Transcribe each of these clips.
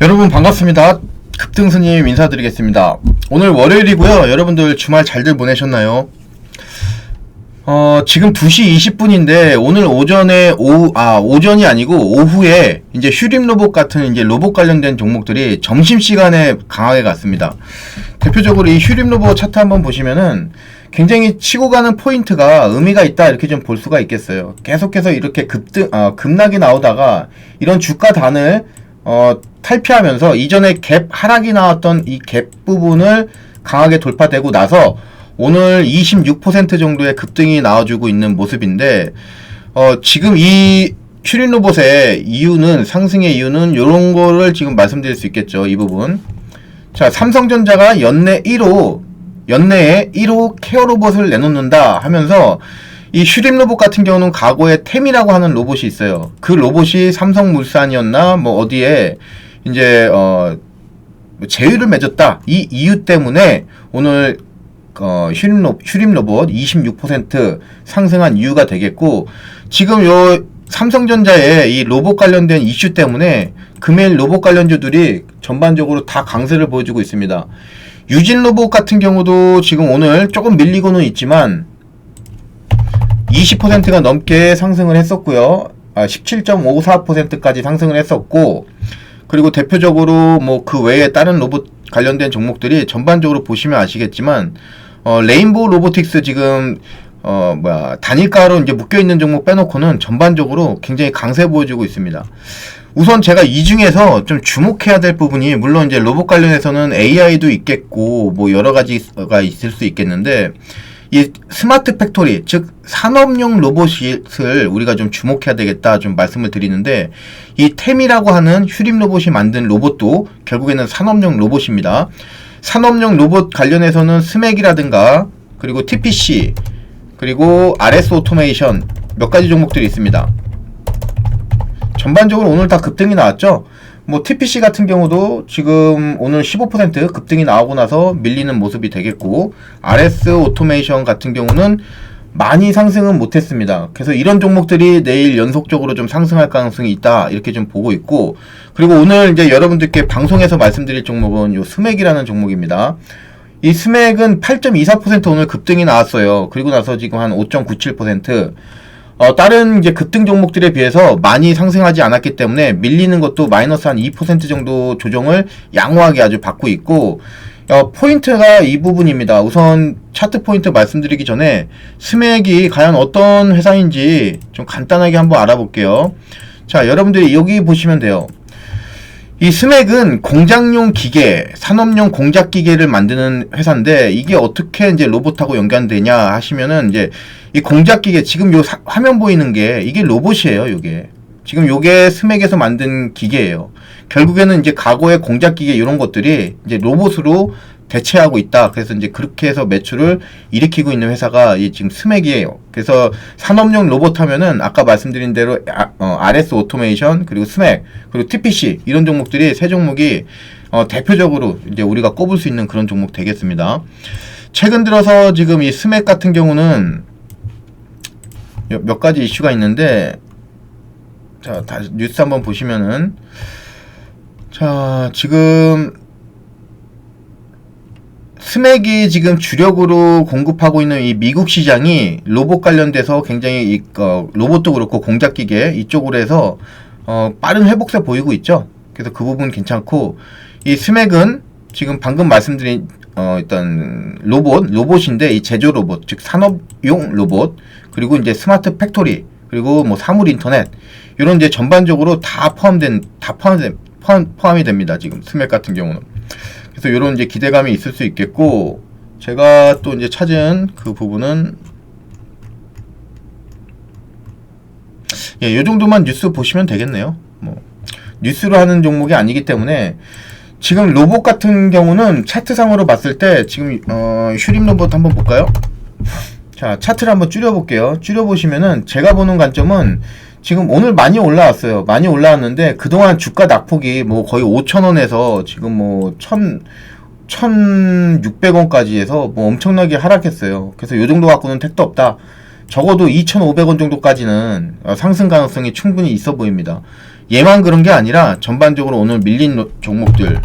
여러분 반갑습니다. 급등스님 인사드리겠습니다. 오늘 월요일이고요. 여러분들 주말 잘들 보내셨나요? 어, 지금 2시 20분인데 오늘 오전에 오후 아, 오전이 아니고 오후에 이제 휴림 로봇 같은 이제 로봇 관련된 종목들이 점심 시간에 강하게 갔습니다. 대표적으로 이 휴림 로봇 차트 한번 보시면은 굉장히 치고 가는 포인트가 의미가 있다 이렇게 좀 볼 수가 있겠어요. 계속해서 이렇게 급등 아, 급락이 나오다가 이런 주가 단을 어, 탈피하면서 이전에 갭 하락이 나왔던 이 갭 부분을 강하게 돌파되고 나서 오늘 26% 정도의 급등이 나와주고 있는 모습인데 어, 지금 이 슈린 로봇의 이유는 상승의 이유는 이런 거를 지금 말씀드릴 수 있겠죠. 이 부분. 자, 삼성전자가 연내 1호 연내에 1호 케어 로봇을 내놓는다 하면서 이 슈림 로봇 같은 경우는 과거에 템이라고 하는 로봇이 있어요. 그 로봇이 삼성물산이었나 뭐 어디에 이제 어 제휴를 맺었다. 이 이유 때문에 오늘 어 슈림, 로, 슈림 로봇 26% 상승한 이유가 되겠고 지금 요 삼성전자의 이 로봇 관련된 이슈 때문에 금일 로봇 관련주들이 전반적으로 다 강세를 보여주고 있습니다. 유진 로봇 같은 경우도 지금 오늘 조금 밀리고는 있지만 20%가 넘게 상승을 했었고요. 아, 17.54%까지 상승을 했었고, 그리고 대표적으로 뭐 그 외에 다른 로봇 관련된 종목들이 전반적으로 보시면 아시겠지만, 어, 레인보우 로보틱스 지금 어, 뭐야, 단일가로 이제 묶여 있는 종목 빼놓고는 전반적으로 굉장히 강세 보여주고 있습니다. 우선 제가 이 중에서 좀 주목해야 될 부분이, 물론 이제 로봇 관련해서는 AI도 있겠고, 뭐 여러 가지가 있을 수 있겠는데, 이 스마트 팩토리, 즉 산업용 로봇을 우리가 좀 주목해야 되겠다 좀 말씀을 드리는데 이 템이라고 하는 휴림 로봇이 만든 로봇도 결국에는 산업용 로봇입니다. 산업용 로봇 관련해서는 스맥이라든가 그리고 TPC 그리고 RS 오토메이션 몇 가지 종목들이 있습니다. 전반적으로 오늘 다 급등이 나왔죠. 뭐 TPC 같은 경우도 지금 오늘 15% 급등이 나오고 나서 밀리는 모습이 되겠고 RS 오토메이션 같은 경우는 많이 상승은 못했습니다. 그래서 이런 종목들이 내일 연속적으로 좀 상승할 가능성이 있다 이렇게 좀 보고 있고 그리고 오늘 이제 여러분들께 방송에서 말씀드릴 종목은 요 스맥이라는 종목입니다. 이 스맥은 8.24% 오늘 급등이 나왔어요. 그리고 나서 지금 한 5.97% 어, 다른 이제 급등 종목들에 비해서 많이 상승하지 않았기 때문에 밀리는 것도 마이너스 한 2% 정도 조정을 양호하게 아주 받고 있고 어, 포인트가 이 부분입니다. 우선 차트 포인트 말씀드리기 전에 스맥이 과연 어떤 회사인지 좀 간단하게 한번 알아볼게요. 자, 여러분들이 여기 보시면 돼요. 이 스맥은 공장용 기계, 산업용 공작 기계를 만드는 회사인데 이게 어떻게 이제 로봇하고 연관되냐 하시면은 이제 이 공작 기계 지금 요 사, 화면 보이는 게 이게 로봇이에요, 요게. 지금 요게 스맥에서 만든 기계예요. 결국에는 이제 과거의 공작 기계 이런 것들이 이제 로봇으로 대체하고 있다. 그래서 이제 그렇게 해서 매출을 일으키고 있는 회사가 이 지금 스맥이에요. 그래서 산업용 로봇 하면은 아까 말씀드린 대로 아, 어, RS 오토메이션 그리고 스맥 그리고 TPC 이런 종목들이 세 종목이 어, 대표적으로 이제 우리가 꼽을 수 있는 그런 종목 되겠습니다. 최근 들어서 지금 이 스맥 같은 경우는 몇 가지 이슈가 있는데 자, 다시 뉴스 한번 보시면은 자, 지금 스맥이 지금 주력으로 공급하고 있는 이 미국 시장이 로봇 관련돼서 굉장히 이, 어, 로봇도 그렇고 공작 기계 이쪽으로 해서 어, 빠른 회복세 보이고 있죠. 그래서 그 부분 괜찮고 이 스맥은 지금 방금 말씀드린 어, 일단 로봇 로봇인데 이 제조 로봇 즉 산업용 로봇 그리고 이제 스마트 팩토리 그리고 뭐 사물 인터넷 이런 이제 전반적으로 다 포함된 다 포함된 포함, 포함이 됩니다. 지금 스맥 같은 경우는. 그래서 이런 이제 기대감이 있을 수 있겠고 제가 또 이제 찾은 그 부분은 예, 요 정도만 뉴스 보시면 되겠네요. 뭐 뉴스로 하는 종목이 아니기 때문에 지금 로봇 같은 경우는 차트상으로 봤을 때 지금 어, 슈림 로봇 한번 볼까요? 자, 차트를 한번 줄여 볼게요. 줄여 보시면은 제가 보는 관점은 지금 오늘 많이 올라왔어요. 많이 올라왔는데 그동안 주가 낙폭이 뭐 거의 5천원에서 지금 뭐1 1600원까지 해서 뭐 엄청나게 하락했어요. 그래서 요 정도 갖고는 택도 없다. 적어도 2,500원 정도까지는 상승 가능성이 충분히 있어 보입니다. 얘만 그런 게 아니라 전반적으로 오늘 밀린 노- 종목들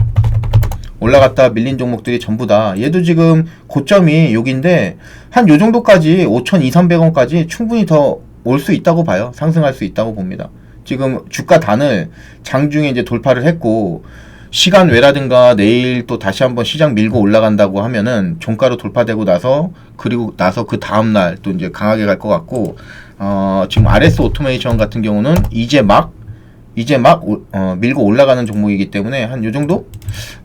올라갔다 밀린 종목들이 전부 다 얘도 지금 고점이 여기인데 한 요 정도까지 5,200-300원까지 충분히 더 올 수 있다고 봐요. 상승할 수 있다고 봅니다. 지금 주가 단을 장중에 이제 돌파를 했고 시간 외라든가 내일 또 다시 한번 시장 밀고 올라간다고 하면은 종가로 돌파되고 나서 그리고 나서 그 다음 날 또 이제 강하게 갈 것 같고 어 지금 RS 오토메이션 같은 경우는 이제 막 이제 막 오- 어, 밀고 올라가는 종목이기 때문에 한 요 정도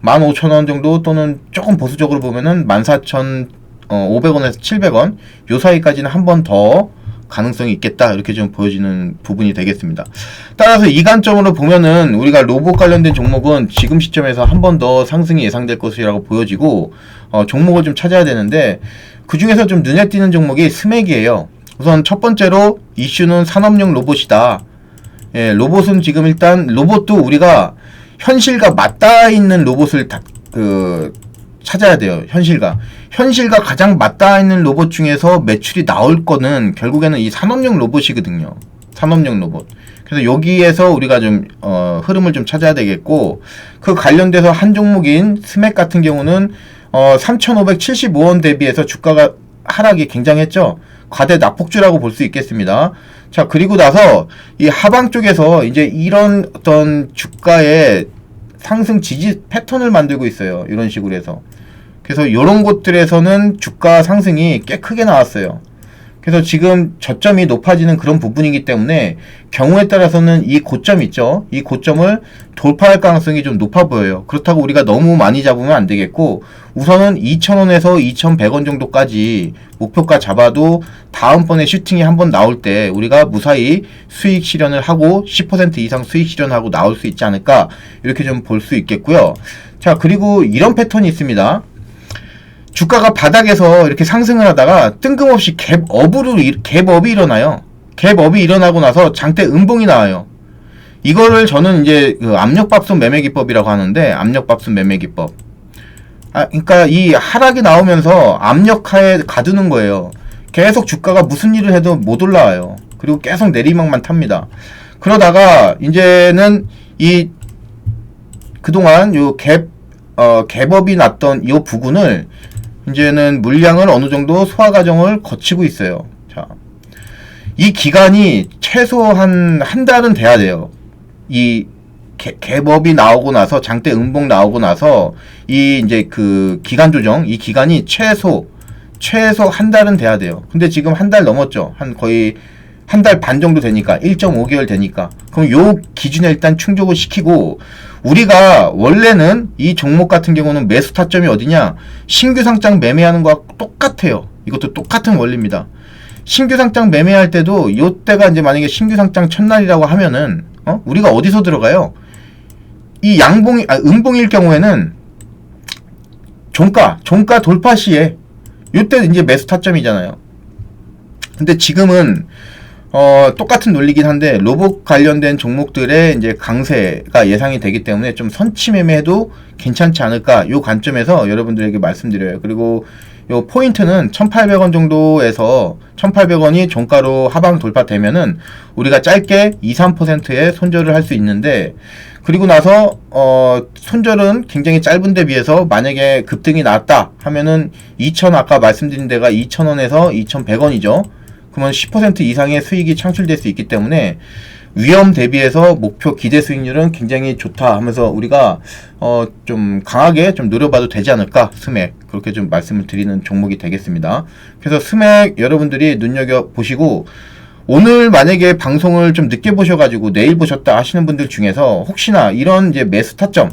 15,000원 정도 또는 조금 보수적으로 보면은 14,500원에서 700원 요 사이까지는 한 번 더 가능성이 있겠다 이렇게 좀 보여지는 부분이 되겠습니다. 따라서 이 관점으로 보면은 우리가 로봇 관련된 종목은 지금 시점에서 한 번 더 상승이 예상될 것이라고 보여지고 어, 종목을 좀 찾아야 되는데 그 중에서 좀 눈에 띄는 종목이 스맥이에요. 우선 첫 번째로 이슈는 산업용 로봇이다. 예, 로봇은 지금 일단 로봇도 우리가 현실과 맞닿아 있는 로봇을 다, 그 찾아야 돼요. 현실과 현실과 가장 맞닿아 있는 로봇 중에서 매출이 나올 거는 결국에는 이 산업용 로봇이거든요. 산업용 로봇. 그래서 여기에서 우리가 좀 어, 흐름을 좀 찾아야 되겠고 그 관련돼서 한 종목인 스맥 같은 경우는 어, 3,575원 대비해서 주가가 하락이 굉장했죠. 과대 낙폭주라고 볼 수 있겠습니다. 자, 그리고 나서 이 하방 쪽에서 이제 이런 어떤 주가의 상승 지지 패턴을 만들고 있어요. 이런 식으로 해서. 그래서 이런 곳들에서는 주가 상승이 꽤 크게 나왔어요. 그래서 지금 저점이 높아지는 그런 부분이기 때문에 경우에 따라서는 이 고점 있죠. 이 고점을 돌파할 가능성이 좀 높아 보여요. 그렇다고 우리가 너무 많이 잡으면 안 되겠고 우선은 2,000원에서 2,100원 정도까지 목표가 잡아도 다음번에 슈팅이 한번 나올 때 우리가 무사히 수익 실현을 하고 10% 이상 수익 실현하고 나올 수 있지 않을까 이렇게 좀 볼 수 있겠고요. 자 그리고 이런 패턴이 있습니다. 주가가 바닥에서 이렇게 상승을 하다가 뜬금없이 갭업으로 일- 갭업이 일어나요. 갭업이 일어나고 나서 장대 음봉이 나와요. 이거를 저는 이제 그 압력밥솥 매매 기법이라고 하는데 압력밥솥 매매 기법. 아, 그러니까 이 하락이 나오면서 압력하에 가두는 거예요. 계속 주가가 무슨 일을 해도 못 올라와요. 그리고 계속 내리막만 탑니다. 그러다가 이제는 이 그동안 요 갭, 어, 갭업이 났던 이 부분을 이제는 물량을 어느 정도 소화 과정을 거치고 있어요. 자, 이 기간이 최소한 한 달은 돼야 돼요. 이 개, 갭업이 나오고 나서 장대 음봉 나오고 나서 이 이제 그 기간 조정 이 기간이 최소 최소 한 달은 돼야 돼요. 근데 지금 한 달 넘었죠. 한 거의 한 달 반 정도 되니까 1.5개월 되니까 그럼 요 기준에 일단 충족을 시키고 우리가 원래는 이 종목 같은 경우는 매수 타점이 어디냐 신규 상장 매매하는 거와 똑같아요. 이것도 똑같은 원리입니다. 신규 상장 매매할 때도 요때가 이제 만약에 신규 상장 첫날이라고 하면은 어? 우리가 어디서 들어가요? 이 양봉이 아, 음봉일 경우에는 종가 종가 돌파 시에 요때 이제 매수 타점이잖아요. 근데 지금은 어, 똑같은 논리긴 한데 로봇 관련된 종목들의 이제 강세가 예상이 되기 때문에 좀 선취 매매해도 괜찮지 않을까 요 관점에서 여러분들에게 말씀드려요. 그리고 요 포인트는 1,800원 정도에서 1,800원이 종가로 하방 돌파되면은 우리가 짧게 2, 3%의 손절을 할 수 있는데 그리고 나서 어 손절은 굉장히 짧은 데 비해서 만약에 급등이 났다 하면은 2,000 아까 말씀드린 데가 2,000원에서 2,100원이죠. 그러면 10% 이상의 수익이 창출될 수 있기 때문에 위험 대비해서 목표 기대 수익률은 굉장히 좋다 하면서 우리가 어 좀 강하게 좀 노려봐도 되지 않을까 스맥 그렇게 좀 말씀을 드리는 종목이 되겠습니다. 그래서 스맥 여러분들이 눈여겨 보시고 오늘 만약에 방송을 좀 늦게 보셔가지고 내일 보셨다 하시는 분들 중에서 혹시나 이런 이제 매수 타점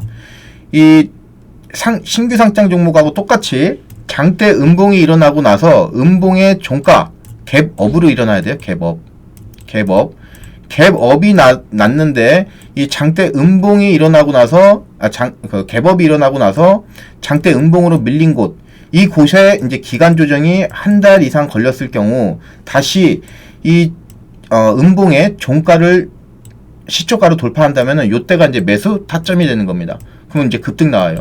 이 상, 신규 상장 종목하고 똑같이 장대 음봉이 일어나고 나서 음봉의 종가 갭업으로 일어나야 돼요. 갭업. 갭업. 갭업이 나, 났는데 이 장대 음봉이 일어나고 나서 아, 장, 그 갭업이 일어나고 나서 장대 음봉으로 밀린 곳. 이 곳에 이제 기간 조정이 한 달 이상 걸렸을 경우 다시 이 어, 음봉의 종가를 시초가로 돌파한다면은 요때가 이제 매수 타점이 되는 겁니다. 그러면 이제 급등 나와요.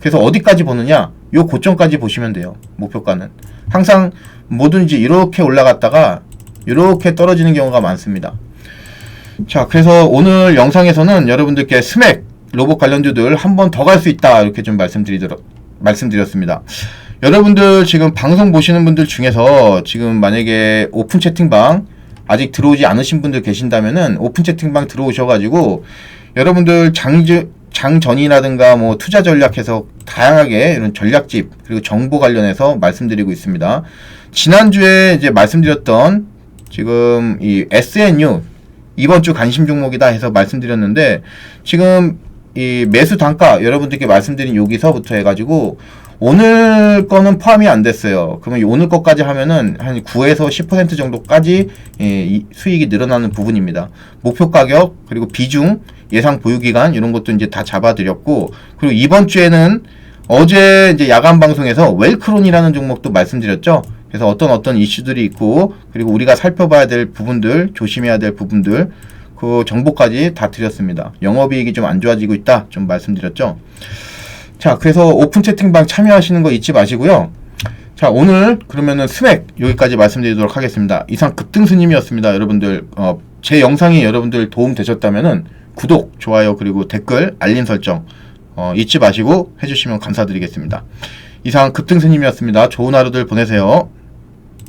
그래서 어디까지 보느냐? 요 고점까지 보시면 돼요. 목표가는. 항상 뭐든지 이렇게 올라갔다가 이렇게 떨어지는 경우가 많습니다. 자, 그래서 오늘 영상에서는 여러분들께 스맥 로봇 관련주들 한 번 더 갈 수 있다 이렇게 좀 말씀드리도록 말씀드렸습니다. 여러분들 지금 방송 보시는 분들 중에서 지금 만약에 오픈 채팅방 아직 들어오지 않으신 분들 계신다면은 오픈 채팅방 들어오셔가지고 여러분들 장주 장전이라든가 뭐 투자 전략 해서 다양하게 이런 전략집 그리고 정보 관련해서 말씀드리고 있습니다. 지난주에 이제 말씀드렸던 지금 이 SNU 이번 주 관심 종목이다 해서 말씀드렸는데 지금 이 매수 단가 여러분들께 말씀드린 여기서부터 해가지고 오늘 거는 포함이 안 됐어요. 그러면 이 오늘 거까지 하면은 한 9에서 10% 정도까지 예, 이 수익이 늘어나는 부분입니다. 목표 가격 그리고 비중 예상 보유 기간 이런 것도 이제 다 잡아드렸고 그리고 이번 주에는 어제 이제 야간 방송에서 웰크론이라는 종목도 말씀드렸죠. 그래서 어떤 어떤 이슈들이 있고 그리고 우리가 살펴봐야 될 부분들 조심해야 될 부분들 그 정보까지 다 드렸습니다. 영업이익이 좀 안 좋아지고 있다 좀 말씀드렸죠. 자 그래서 오픈 채팅방 참여하시는 거 잊지 마시고요. 자 오늘 그러면은 스맥 여기까지 말씀드리도록 하겠습니다. 이상 급등스님이었습니다. 여러분들 어, 제 영상이 여러분들 도움 되셨다면은 구독, 좋아요 그리고 댓글, 알림 설정 어, 잊지 마시고 해주시면 감사드리겠습니다. 이상 급등스님이었습니다. 좋은 하루들 보내세요.